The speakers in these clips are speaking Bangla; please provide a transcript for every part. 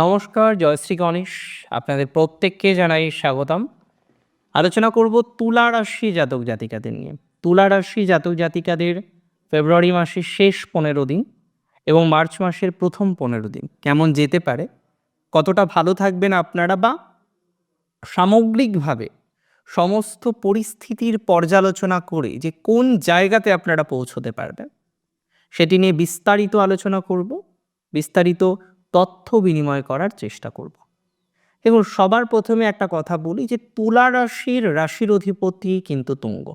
নমস্কার, জয়শ্রী গণেশ, আপনাদের প্রত্যেককে জানাই স্বাগতম। আলোচনা করব তুলা রাশি জাতক জাতিকাদের নিয়ে। তুলা রাশি জাতক জাতিকাদের ফেব্রুয়ারি মাসের শেষ পনেরো দিন এবং মার্চ মাসের প্রথম পনেরো দিন কেমন যেতে পারে, কতটা ভালো থাকবেন আপনারা বা সামগ্রিকভাবে সমস্ত পরিস্থিতির পর্যালোচনা করে যে কোন জায়গাতে আপনারা পৌঁছতে পারবেন, সেটি নিয়ে বিস্তারিত আলোচনা করব। বিস্তারিত তথ্য বিনিময় করার চেষ্টা করব। এবং সবার প্রথমে একটা কথা বলি যে তুলা রাশির রাশির অধিপতি কিন্তু তুঙ্গ।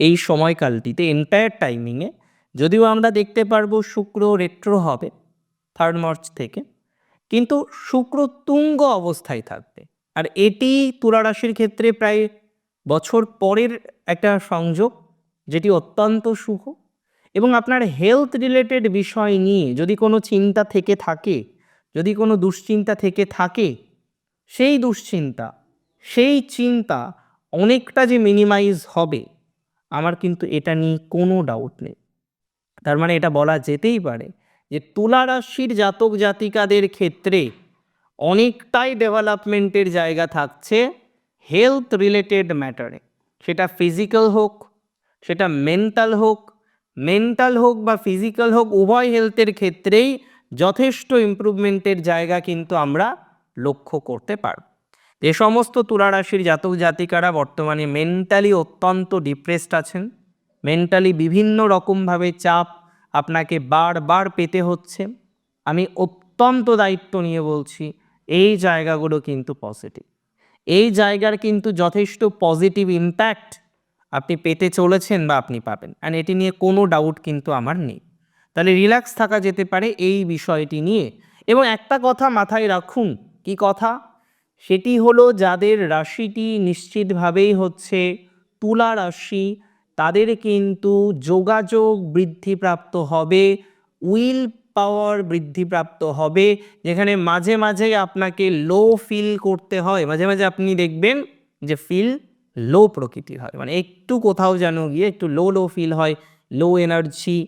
এই সময়কালটিতে এন্টায়ার টাইমিংয়ে যদিও আমরা দেখতে পারব শুক্র রেট্রো হবে থার্ড মার্চ থেকে, কিন্তু শুক্র তুঙ্গ অবস্থায় থাকবে। আর এটি তুলা রাশির ক্ষেত্রে প্রায় বছর পরের একটা সংযোগ, যেটি অত্যন্ত শুভ। এবং আপনার হেলথ রিলেটেড বিষয় নিয়ে যদি কোনো চিন্তা থেকে থাকে, যদি কোনো দুশ্চিন্তা থেকে থাকে, সেই দুশ্চিন্তা, সেই চিন্তা অনেকটা যে মিনিমাইজ হবে, আমার কিন্তু এটা নিয়ে কোনো ডাউট নেই। তার মানে এটা বলা যেতেই পারে যে তুলা রাশির জাতক জাতিকাদের ক্ষেত্রে অনেকটাই ডেভেলপমেন্টের জায়গা থাকছে হেলথ রিলেটেড ম্যাটারে সেটা ফিজিক্যাল হোক, সেটা মেন্টাল হোক মেন্টাল হোক বা ফিজিক্যাল হোক, উভয় হেলথের ক্ষেত্রেই যথেষ্ট ইমপ্রুভমেন্টের জায়গা কিন্তু আমরা লক্ষ্য করতে পারব। এ সমস্ত তুলা রাশির জাতক জাতিকারা বর্তমানে মেন্টালি অত্যন্ত ডিপ্রেসড আছেন। মেন্টালি বিভিন্ন রকমভাবে চাপ আপনাকে বারবার পেতে হচ্ছে। আমি অত্যন্ত দায়িত্ব নিয়ে বলছি, এই জায়গাগুলো কিন্তু পজিটিভ এই জায়গার কিন্তু যথেষ্ট পজিটিভ ইম্প্যাক্ট আপনি পেতে চলেছেন বা আপনি পাবেন। অ্যান্ড এটি নিয়ে কোনো ডাউট কিন্তু আমার নেই। তাহলে রিল্যাক্স থাকা যেতে পারে এই বিষয়টি নিয়ে। এবং একটা কথা মাথায় রাখুন, কি কথা? সেটি হলো যাদের রাশিটি নিশ্চিতভাবেই হচ্ছে তুলা রাশি, তাদের কিন্তু যোগাযোগ বৃদ্ধিপ্রাপ্ত হবে উইল পাওয়ার বৃদ্ধিপ্রাপ্ত হবে, যেখানে মাঝে মাঝে আপনাকে লো ফিল করতে হয়। মাঝে মাঝে আপনি দেখবেন যে ফিল লো প্রকৃতির হয়। মানে একটু কোথাও যেন গিয়ে একটু লো লো ফিল হয় লো এনার্জি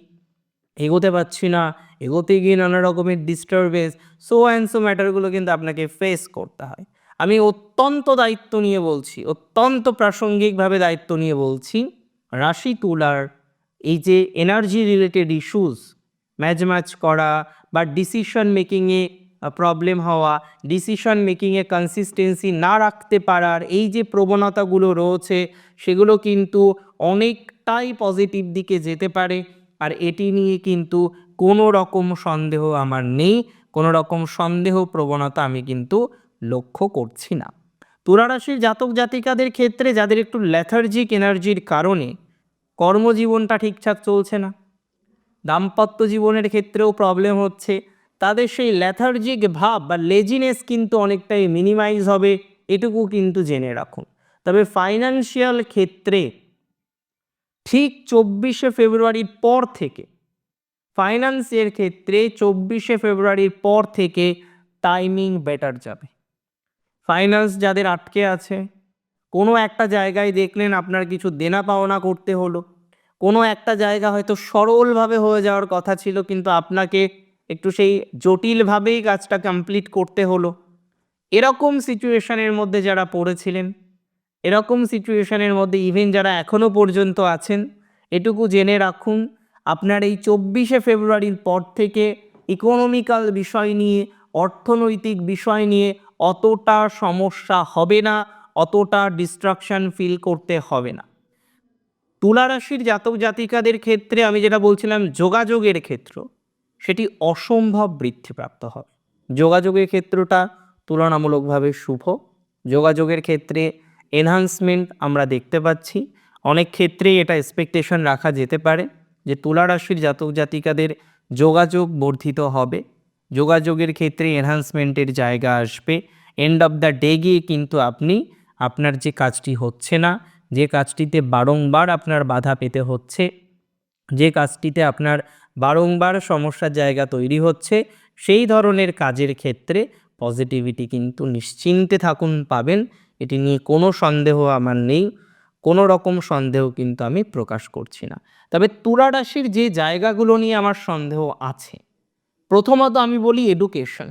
এগোতে পারছি না, এগোতে গিয়ে নানা রকমের ডিস্টারবেন্স সো অ্যান্ড সো ম্যাটারগুলো কিন্তু আপনাকে ফেস করতে হয়। আমি অত্যন্ত দায়িত্ব নিয়ে বলছি, অত্যন্ত প্রাসঙ্গিকভাবে দায়িত্ব নিয়ে বলছি, রাশি তুলার এই যে energy related issues match match করা বা ডিসিশন মেকিংয়ে প্রবলেম হওয়া ডিসিশন মেকিংয়ে কনসিস্টেন্সি না রাখতে পারার এই যে প্রবণতাগুলো রয়েছে, সেগুলো কিন্তু অনেকটাই পজিটিভ দিকে যেতে পারে। আর এটি নিয়ে কিন্তু কোনো রকম সন্দেহ আমার নেই, কোনো রকম সন্দেহ প্রবণতা আমি কিন্তু লক্ষ্য করছি না। তুলারাশির জাতক জাতিকাদের ক্ষেত্রে যাদের একটু ল্যাথার্জিক এনার্জির কারণে কর্মজীবনটা ঠিকঠাক চলছে না, দাম্পত্য জীবনের ক্ষেত্রেও প্রবলেম হচ্ছে তাদের সেই ল্যাথার্জিক ভাব বা লেজিনেস কিন্তু অনেকটাই মিনিমাইজ হবে, এটুকু কিন্তু জেনে রাখুন। তবে ফাইন্যান্সিয়াল ক্ষেত্রে ঠিক চব্বিশে ফেব্রুয়ারির পর থেকে ফাইন্যান্সের ক্ষেত্রে চব্বিশে ফেব্রুয়ারির পর থেকে টাইমিং বেটার যাবে। ফাইন্যান্স যাদের আটকে আছে, কোনো একটা জায়গায় দেখলেন আপনার কিছু দেনা পাওনা করতে হলো, কোনো একটা জায়গা হয়তো সরলভাবে হয়ে যাওয়ার কথা ছিল, কিন্তু আপনাকে একটু সেই জটিলভাবেই কাজটা কমপ্লিট করতে হলো। এরকম সিচুয়েশনের মধ্যে যারা পড়েছিলেন, এরকম সিচুয়েশনের মধ্যে ইভেন যারা এখনও পর্যন্ত আছেন, এটুকু জেনে রাখুন, আপনার এই চব্বিশে ফেব্রুয়ারির পর থেকে ইকোনমিক্যাল বিষয় নিয়ে, অর্থনৈতিক বিষয় নিয়ে অতটা সমস্যা হবে না, অতটা ডিস্ট্রাকশন ফিল করতে হবে না। তুলা রাশির জাতক জাতিকাদের ক্ষেত্রে আমি যেটা বলছিলাম, যোগাযোগের ক্ষেত্র। সেটি অসম্ভব বৃদ্ধিপ্রাপ্ত হবে। যোগাযোগের ক্ষেত্রটা তুলনামূলকভাবে শুভ। যোগাযোগের ক্ষেত্রে এনহান্সমেন্ট আমরা দেখতে পাচ্ছি। অনেক ক্ষেত্রেই এটা এক্সপেকটেশন রাখা যেতে পারে যে তুলা রাশির জাতক জাতিকাদের যোগাযোগ বর্ধিত হবে। যোগাযোগের ক্ষেত্রে এনহান্সমেন্টের জায়গা আসবে। এন্ড অফ দ্য ডে গিয়ে কিন্তু আপনি আপনার যে কাজটি হচ্ছে না, যে কাজটিতে বারংবার আপনার বাধা পেতে হচ্ছে, যে কাজটিতে আপনার বারংবার সমস্যার জায়গা তৈরি হচ্ছে, সেই ধরনের কাজের ক্ষেত্রে পজিটিভিটি কিন্তু নিশ্চিন্তে থাকুন, পাবেন। এটি নিয়ে কোনো সন্দেহ আমার নেই, কোনো রকম সন্দেহ কিন্তু আমি প্রকাশ করছি না। তবে তুলা রাশির যে জায়গাগুলো নিয়ে আমার সন্দেহ আছে, প্রথমত আমি বলি এডুকেশন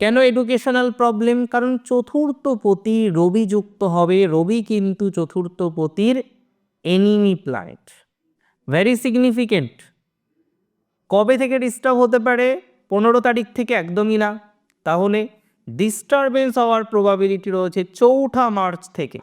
কেন এডুকেশনাল প্রবলেম কারণ চতুর্থ পতি রবি যুক্ত হবে, রবি কিন্তু চতুর্থ পতির এনিমি প্ল্যানেট ভেরি সিগনিফিকেন্ট কবে থেকে ডিস্টার্ব হতে পারে? পনেরো তারিখ থেকে একদমই না। তাহলে ডিস্টারবেন্স হওয়ার প্রবাবিলিটি রয়েছে চৌঠা মার্চ থেকে।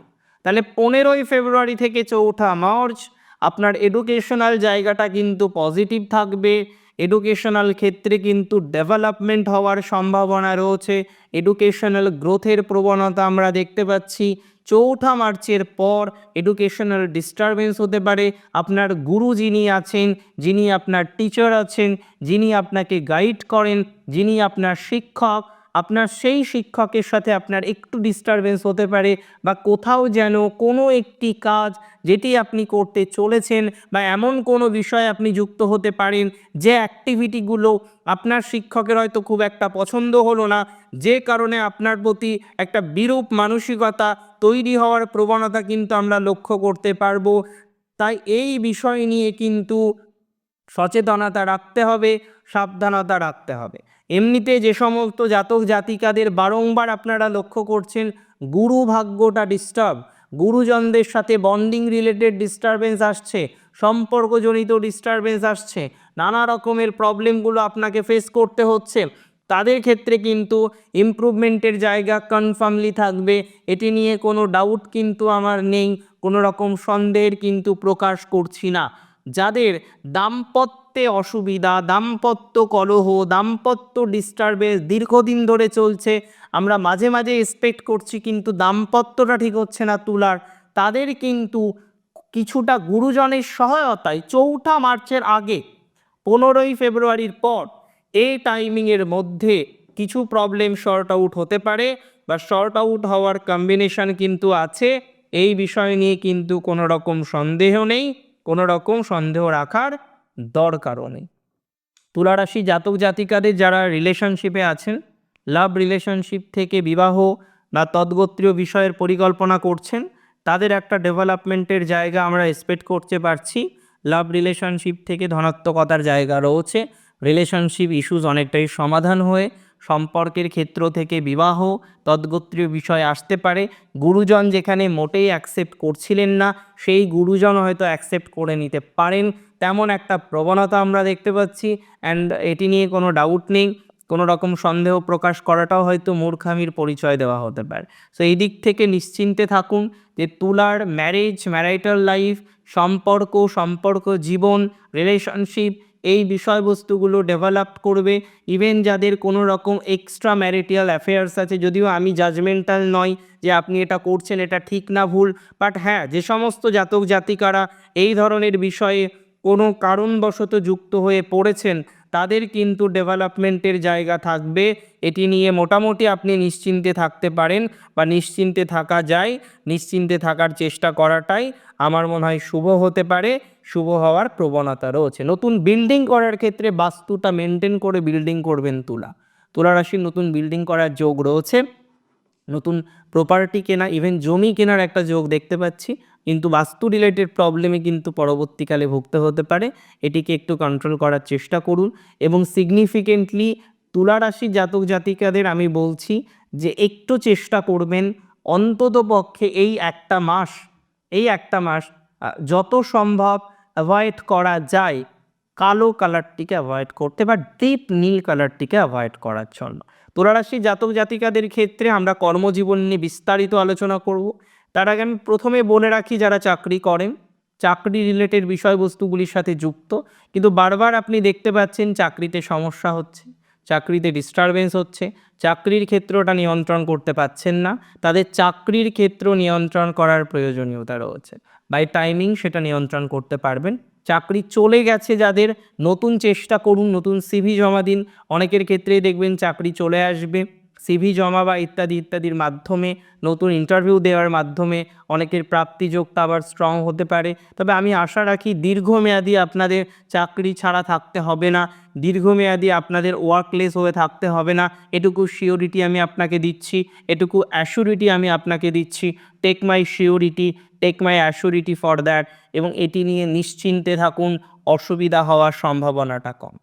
তাহলে পনেরোই ফেব্রুয়ারি থেকে চৌঠা মার্চ আপনার এডুকেশনাল জায়গাটা কিন্তু পজিটিভ থাকবে। এডুকেশনাল ক্ষেত্রে কিন্তু ডেভেলপমেন্ট হওয়ার সম্ভাবনা রয়েছে। এডুকেশনাল গ্রোথের প্রবণতা আমরা দেখতে পাচ্ছি। চৌঠা মার্চের পর এডুকেশনাল ডিস্টারবেন্স হতে পারে। আপনার গুরু যিনি আছেন, যিনি আপনার টিচার আছেন, যিনি আপনাকে গাইড করেন, যিনি আপনার শিক্ষক আপনার সেই শিক্ষকের সাথে আপনার একটু ডিস্টারবেন্স হতে পারে বা কোথাও যেন কোনো একটি কাজ যেটি আপনি করতে চলেছেন বা এমন কোনো বিষয়ে আপনি যুক্ত হতে পারেন, যে অ্যাক্টিভিটিগুলো আপনার শিক্ষকের হয়তো খুব একটা পছন্দ হলো না, যে কারণে আপনার প্রতি একটা বিরূপ মানসিকতা তৈরি হওয়ার প্রবণতা কিন্তু আমরা লক্ষ্য করতে পারব। তাই এই বিষয় নিয়ে কিন্তু সচেতনতা রাখতে হবে, সাবধানতা রাখতে হবে। এমনিতে যে সমস্ত জাতক জাতিকাদের বারংবার আপনারা লক্ষ্য করছেন, গুরু ভাগ্যটা ডিস্টার্ব গুরুজনদের সাথে বন্ডিং রিলেটেড ডিস্টারবেন্স আসছে, সম্পর্কজনিত ডিস্টারবেন্স আসছে, নানা রকমের প্রবলেমগুলো আপনাকে ফেস করতে হচ্ছে। তাদের ক্ষেত্রে কিন্তু ইমপ্রুভমেন্টের জায়গা কনফার্মলি থাকবে। এটি নিয়ে কোনো ডাউট কিন্তু আমার নেই, কোনো রকম সন্দেহের কিন্তু প্রকাশ করছি না। যাদের দাম্পত্যে অসুবিধা। দাম্পত্য কলহ, দাম্পত্য ডিস্টারবেন্স দীর্ঘদিন ধরে চলছে। আমরা মাঝে মাঝে এক্সপেক্ট করছি কিন্তু দাম্পত্যটা ঠিক হচ্ছে না তুলার। তাদের কিন্তু কিছুটা গুরুজনের সহায়তায় চৌঠা মার্চের আগে, পনেরোই ফেব্রুয়ারির পর এই টাইমিংয়ের মধ্যে কিছু প্রবলেম শর্ট আউট হতে পারে বা শর্ট আউট হওয়ার কম্বিনেশন কিন্তু আছে। এই বিষয় নিয়ে কিন্তু কোনো রকম সন্দেহ নেই কোনো রকম সন্দেহ রাখার দরকারও নেই। তুলারাশি জাতক জাতিকাদের যারা রিলেশনশিপে আছেন লাভ রিলেশনশিপ থেকে বিবাহ বা তদ্গোত্রীয় বিষয়ের পরিকল্পনা করছেন, তাদের একটা ডেভেলপমেন্টের জায়গা আমরা এক্সপেক্ট করতে পারছি। লাভ রিলেশনশিপ থেকে ধনাত্মকতার জায়গা রয়েছে। রিলেশনশিপ ইস্যুস অনেকটাই সমাধান হয়ে সম্পর্কের ক্ষেত্র থেকে বিবাহ, তদ্গোত্রীয় বিষয় আসতে পারে। গুরুজন যেখানে মোটেই অ্যাকসেপ্ট করছিলেন না, সেই গুরুজন হয়তো অ্যাকসেপ্ট করে নিতে পারেন। তেমন একটা প্রবণতা আমরা দেখতে পাচ্ছি অ্যান্ড এটি নিয়ে কোনো ডাউট নেই। কোনো রকম সন্দেহ প্রকাশ করাটাও হয়তো মূর্খামির পরিচয় দেওয়া হতে পারে। সো এই দিক থেকে নিশ্চিন্তে থাকুন যে তুলার ম্যারেজ ম্যারাইটাল লাইফ সম্পর্ক সম্পর্ক জীবন রিলেশনশিপ এই বিষয়বস্তুগুলো ডেভেলপ করবে। ইভেন যাদের কোনো রকম এক্সট্রা ম্যারিটিয়াল অ্যাফেয়ার্স আছে, যদিও আমি জাজমেন্টাল নয় যে আপনি এটা করছেন, এটা ঠিক না, ভুল বাট হ্যাঁ যে সমস্ত জাতক জাতিকারা এই ধরনের বিষয়ে কোনো কারণবশত যুক্ত হয়ে পড়েছেন, তাদের কিন্তু ডেভেলপমেন্টের জায়গা থাকবে। এটি নিয়ে মোটামুটি আপনি নিশ্চিন্তে থাকতে পারেন বা নিশ্চিন্তে থাকা যায়, নিশ্চিন্তে থাকার চেষ্টা করাটাই আমার মনে হয় শুভ হতে পারে, শুভ হওয়ার প্রবণতা রয়েছে। নতুন বিল্ডিং করার ক্ষেত্রে বাস্তুটা মেনটেন করে বিল্ডিং করবেন তুলা। তুলা রাশির নতুন বিল্ডিং করার যোগ রয়েছে। নতুন প্রপার্টি কেনা ইভেন জমি কেনার একটা যোগ দেখতে পাচ্ছি। কিন্তু বাস্তু রিলেটেড প্রবলেমে কিন্তু পরবর্তীকালে ভুগতে হতে পারে। এটিকে একটু কন্ট্রোল করার চেষ্টা করুন এবং সিগনিফিকেন্টলি তুলা রাশি জাতক জাতিকাদের আমি বলছি যে একটু চেষ্টা করবেন অন্তত পক্ষে এই একটা মাস, এই একটা মাস যত সম্ভব অ্যাভয়েড করা যায়। কালো কালারটিকে অ্যাভয়েড করতে বা ডিপ নীল কালারটিকে অ্যাভয়েড করার জন্য। তুলারাশি জাতক জাতিকাদের ক্ষেত্রে আমরা কর্মজীবন নিয়ে বিস্তারিত আলোচনা করব। তার আগে আমি প্রথমে বলে রাখি, যারা চাকরি করেন, চাকরি রিলেটেড বিষয়বস্তুগুলির সাথে যুক্ত, কিন্তু বারবার আপনি দেখতে পাচ্ছেন চাকরিতে সমস্যা হচ্ছে, চাকরিতে ডিস্টারবেন্স হচ্ছে, চাকরির ক্ষেত্রটা নিয়ন্ত্রণ করতে পারছেন না, তাদের চাকরির ক্ষেত্র নিয়ন্ত্রণ করার প্রয়োজনীয়তা রয়েছে। বাই টাইমিং সেটা নিয়ন্ত্রণ করতে পারবেন। চাকরি চলে গেছে যাদের নতুন চেষ্টা করুন, নতুন সিভি জমা দিন, অনেকের ক্ষেত্রেই দেখবেন চাকরি চলে আসবে। সিভি জমা বা ইত্যাদি, ইত্যাদির মাধ্যমে, নতুন ইন্টারভিউ দেওয়ার মাধ্যমে অনেকের প্রাপ্তিযোগটা আবার স্ট্রং হতে পারে। তবে আমি আশা রাখি দীর্ঘমেয়াদী আপনাদের চাকরি ছাড়া থাকতে হবে না, দীর্ঘমেয়াদী আপনাদের ওয়ার্কলেস হয়ে থাকতে হবে না। এটুকু শিওরিটি আমি আপনাকে দিচ্ছি, এটুকু অ্যাসিউরিটি আমি আপনাকে দিচ্ছি। Take my surety take my assurity for that এবং এটি নিয়ে নিশ্চিন্তে থাকুন, অসুবিধা হওয়ার সম্ভাবনাটা কম।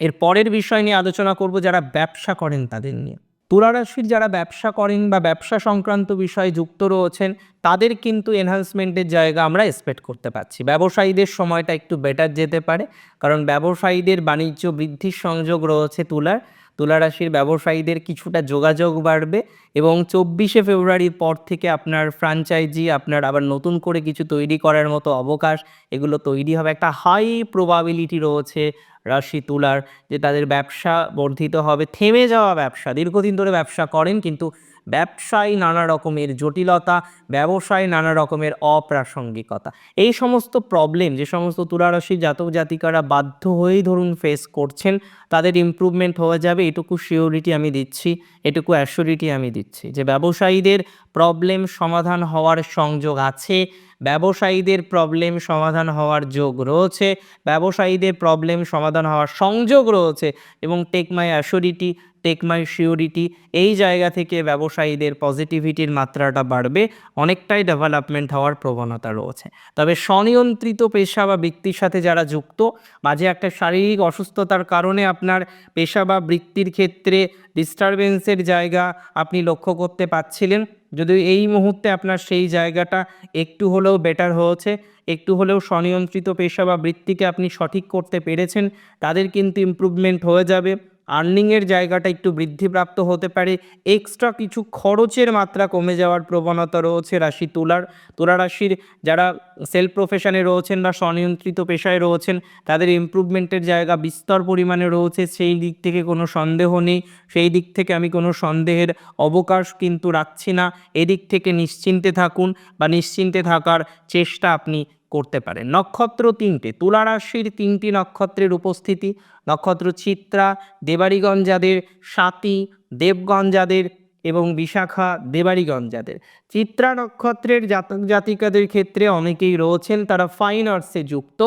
এর পরের বিষয় নিয়ে আলোচনা করব যারা ব্যবসা করেন তাদের নিয়ে। তুলা রাশির যারা ব্যবসা করেন বা ব্যবসা সংক্রান্ত বিষয়ে যুক্ত রয়েছেন, তাদের কিন্তু এনহান্সমেন্টের জায়গা আমরা এক্সপেক্ট করতে পারছি। ব্যবসায়ীদের সময়টা একটু বেটার যেতে পারে, কারণ ব্যবসায়ীদের বাণিজ্য বৃদ্ধির সংযোগ রয়েছে তুলার। তুলা রাশির ব্যবসায়ীদের কিছুটা যোগাযোগ বাড়বে এবং চব্বিশে ফেব্রুয়ারির পর থেকে আপনার ফ্র্যাঞ্চাইজি আপনার আবার নতুন করে কিছু তৈরি করার মতো অবকাশ, এগুলো তৈরি হবে। একটা হাই প্রবাবিলিটি রয়েছে রাশি তুলার, যে তাদের ব্যবসা বর্ধিত হবে। থেমে যাওয়া ব্যবসা, দীর্ঘদিন ধরে ব্যবসা করেন কিন্তু ব্যবসায় নানা রকমের জটিলতা, ব্যবসায় নানা রকমের অপ্রাসঙ্গিকতা। এই সমস্ত প্রবলেম যে সমস্ত তুলারাশি জাতক জাতিকারা বাধ্য হয়েই ধরুন ফেস করছেন, তাদের ইমপ্রুভমেন্ট হয়ে যাবে, এটুকু সিওরিটি আমি দিচ্ছি, এটুকু অ্যাসিওরিটি আমি দিচ্ছি। যে ব্যবসায়ীদের প্রবলেম সমাধান হওয়ার সংযোগ আছে, ব্যবসায়ীদের প্রবলেম সমাধান হওয়ার যোগ রয়েছে, ব্যবসায়ীদের প্রবলেম সমাধান হওয়ার সংযোগ রয়েছে, এবং take my assurity take my surety এই জায়গা থেকে ব্যবসায়ীদের পজিটিভিটির মাত্রাটা বাড়বে, অনেকটাই ডেভেলপমেন্ট হওয়ার প্রবণতা রয়েছে। তবে স্বনিয়ন্ত্রিত পেশা বা বৃত্তির সাথে যারা যুক্ত, মাঝে একটা শারীরিক অসুস্থতার কারণে আপনার পেশা বা বৃত্তির ক্ষেত্রে ডিস্টারবেন্সের জায়গা আপনি লক্ষ্য করতে পারছিলেন যদিও এই মুহূর্তে আপনার সেই জায়গাটা একটু হলেও বেটার হয়েছে, একটু হলেও স্বনিয়ন্ত্রিত পেশা বা বৃত্তিকে আপনি সঠিক করতে পেরেছেন, তাদের কিন্তু ইমপ্রুভমেন্ট হয়ে যাবে। আর্নিংয়ের জায়গাটা একটু বৃদ্ধিপ্রাপ্ত হতে পারে। এক্সট্রা কিছু খরচের মাত্রা কমে যাওয়ার প্রবণতা রয়েছে রাশি তুলার। তুলা রাশির যারা সেলফ প্রফেশনে রয়েছেন বা স্বনিয়ন্ত্রিত পেশায় রয়েছেন, তাদের ইমপ্রুভমেন্টের জায়গা বিস্তর পরিমাণে রয়েছে। সেই দিক থেকে কোনো সন্দেহ নেই। সেই দিক থেকে আমি কোনো সন্দেহের অবকাশ কিন্তু রাখছি না। এদিক থেকে নিশ্চিন্তে থাকুন বা নিশ্চিন্তে থাকার চেষ্টা আপনি করতে পারেন নক্ষত্র তিনটে, তুলা রাশির তিনটি নক্ষত্রের উপস্থিতি। নক্ষত্র চিত্রা দেবাড়িগঞ্জাদের সাতি দেবগঞ্জাদের এবং বিশাখা দেবারিগঞ্জাদের। চিত্রা নক্ষত্রের জাতক জাতিকাদের ক্ষেত্রে অনেকেই রয়েছেন, তারা ফাইন আর্টসে যুক্ত।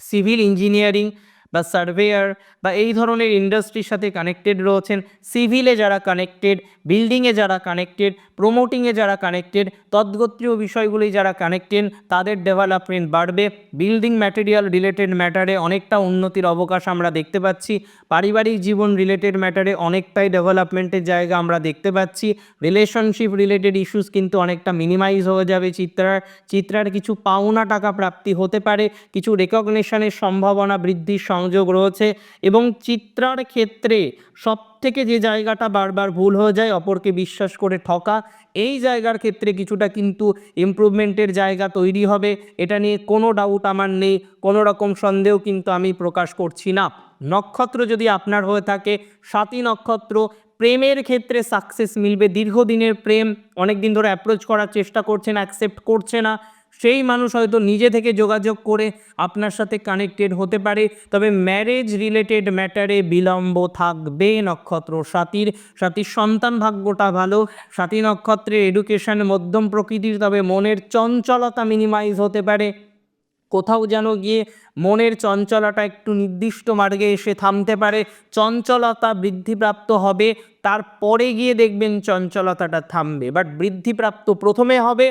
সিভিল ইঞ্জিনিয়ারিং বা সার্ভেয়ার বা এই ধরনের ইন্ডাস্ট্রির সাথে কানেক্টেড রয়েছেন। সিভিলে যারা কানেক্টেড, বিল্ডিংয়ে যারা কানেক্টেড, প্রমোটিংয়ে যারা কানেক্টেড, তদ্গোত্রীয় বিষয়গুলি যারা কানেক্টেড, তাদের ডেভেলপমেন্ট বাড়বে। বিল্ডিং ম্যাটেরিয়াল রিলেটেড ম্যাটারে অনেকটা উন্নতির অবকাশ আমরা দেখতে পাচ্ছি। পারিবারিক জীবন রিলেটেড ম্যাটারে অনেকটাই ডেভেলপমেন্টের জায়গা আমরা দেখতে পাচ্ছি। রিলেশনশিপ রিলেটেড ইস্যুস কিন্তু অনেকটা মিনিমাইজ হয়ে যাবে চিত্রার। চিত্রার কিছু পাওনা টাকা প্রাপ্তি হতে পারে, কিছু রেকগনিশনের সম্ভাবনা বৃদ্ধির সংযোগ রয়েছে এবং চিত্রার ক্ষেত্রে সব থেকে যে জায়গাটা বারবার ভুল হয়ে যায়, অপরকে বিশ্বাস করে ঠকা, এই জায়গার ক্ষেত্রে কিছুটা কিন্তু ইমপ্রুভমেন্টের জায়গা তৈরি হবে। এটা নিয়ে কোনো ডাউট আমার নেই, কোনো রকম সন্দেহ কিন্তু আমি প্রকাশ করছি না। নক্ষত্র যদি আপনার হয়ে থাকে সাতই নক্ষত্র, প্রেমের ক্ষেত্রে সাকসেস মিলবে। দীর্ঘদিনের প্রেম অনেক দিন ধরে অ্যাপ্রোচ করার চেষ্টা করছে না অ্যাকসেপ্ট করছে না। সেই মানুষ হয়তো নিজে থেকে যোগাযোগ করে আপনার সাথে কানেক্টেড হতে পারে। তবে ম্যারেজ রিলেটেড ম্যাটারে বিলম্ব থাকবে নক্ষত্র সাথীর সাথীর সন্তান ভাগ্যটা ভালো। সাথী নক্ষত্রের এডুকেশন মধ্যম প্রকৃতির, তবে মনের চঞ্চলতা মিনিমাইজ হতে পারে। কোথাও যেন গিয়ে মনের চঞ্চলতা একটু নির্দিষ্ট মার্গে এসে থামতে পারে। চঞ্চলতা বৃদ্ধিপ্রাপ্ত হবে, তারপরে গিয়ে দেখবেন চঞ্চলতাটা থামবে। বাট বৃদ্ধিপ্রাপ্ত প্রথমে হবে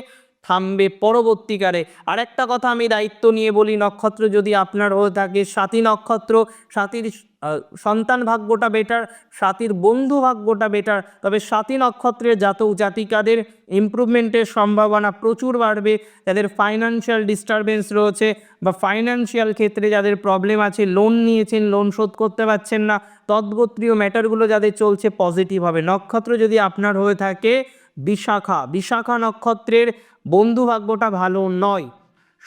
থামবে পরবর্তীকালে। আরেকটা কথা আমি দায়িত্ব নিয়ে বলি, নক্ষত্র যদি আপনার হয়ে থাকে, সাথী নক্ষত্র, সাথীর সন্তান ভাগ্যটা বেটার সাথীর বন্ধু ভাগ্যটা বেটার তবে সাথী নক্ষত্রের জাতক জাতিকাদের ইমপ্রুভমেন্টের সম্ভাবনা প্রচুর বাড়বে। যাদের ফাইন্যান্সিয়াল ডিস্টারবেন্স রয়েছে বা ফাইন্যান্সিয়াল ক্ষেত্রে যাদের প্রবলেম আছে লোন নিয়েছেন লোন শোধ করতে পারছেন না, তদ্গোত্রীয় ম্যাটারগুলো যাদের চলছে পজিটিভ হবে। নক্ষত্র যদি আপনার হয়ে থাকে, বিশাখা বিশাখা নক্ষত্রের বন্ধু ভাগ্যটা ভালো নয়।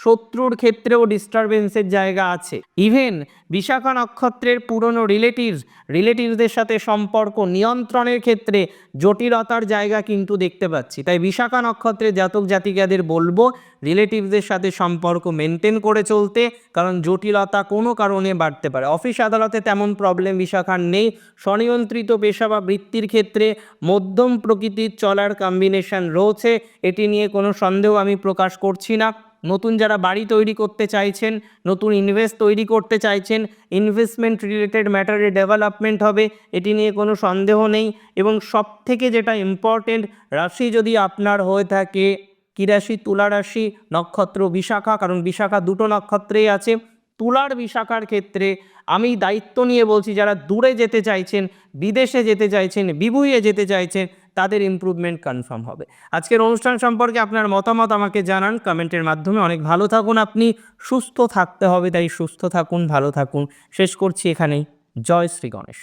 শত্রুর ক্ষেত্রেও ডিস্টারবেন্সের জায়গা আছে। ইভেন বিশাখা নক্ষত্রের পুরনো রিলেটিভস রিলেটিভসদের সাথে সম্পর্ক নিয়ন্ত্রণের ক্ষেত্রে জটিলতার জায়গা কিন্তু দেখতে পাচ্ছি। তাই বিশাখা নক্ষত্রের জাতক জাতিকাদের বলব রিলেটিভসদের সাথে সম্পর্ক মেনটেন করে চলতে, কারণ জটিলতা কোনো কারণে বাড়তে পারে। অফিস আদালতে তেমন প্রবলেম বিশাখার নেই। স্বনিয়ন্ত্রিত পেশা বা বৃত্তির ক্ষেত্রে মধ্যম প্রকৃতির চলার কম্বিনেশন রয়েছে। এটি নিয়ে কোনো সন্দেহ আমি প্রকাশ করছি না। নতুন যারা বাড়ি তৈরি করতে চাইছেন, নতুন ইনভেস্ট তৈরি করতে চাইছেন ইনভেস্টমেন্ট রিলেটেড ম্যাটারে ডেভেলপমেন্ট হবে, এটি নিয়ে কোনো সন্দেহ নেই এবং সব থেকে যেটা ইম্পর্টেন্ট রাশি যদি আপনার হয়ে থাকে, কী রাশি? তুলা রাশি, নক্ষত্র, বিশাখা, কারণ বিশাখা দুটো নক্ষত্রেই আছে। তুলার বিশাখার ক্ষেত্রে আমি দায়িত্ব নিয়ে বলছি, যারা দূরে যেতে চাইছেন, বিদেশে যেতে চাইছেন বিভুইয়ে যেতে চাইছেন, তাদের ইম্প্রুভমেন্ট কনফার্ম হবে। আজকের অনুষ্ঠান সম্পর্কে আপনার মতামত আমাকে জানান কমেন্টের মাধ্যমে। অনেক ভালো থাকুন আপনি, সুস্থ থাকতে হবে, তাই সুস্থ থাকুন, ভালো থাকুন। শেষ করছি এখানেই। জয় শ্রী গণেশ।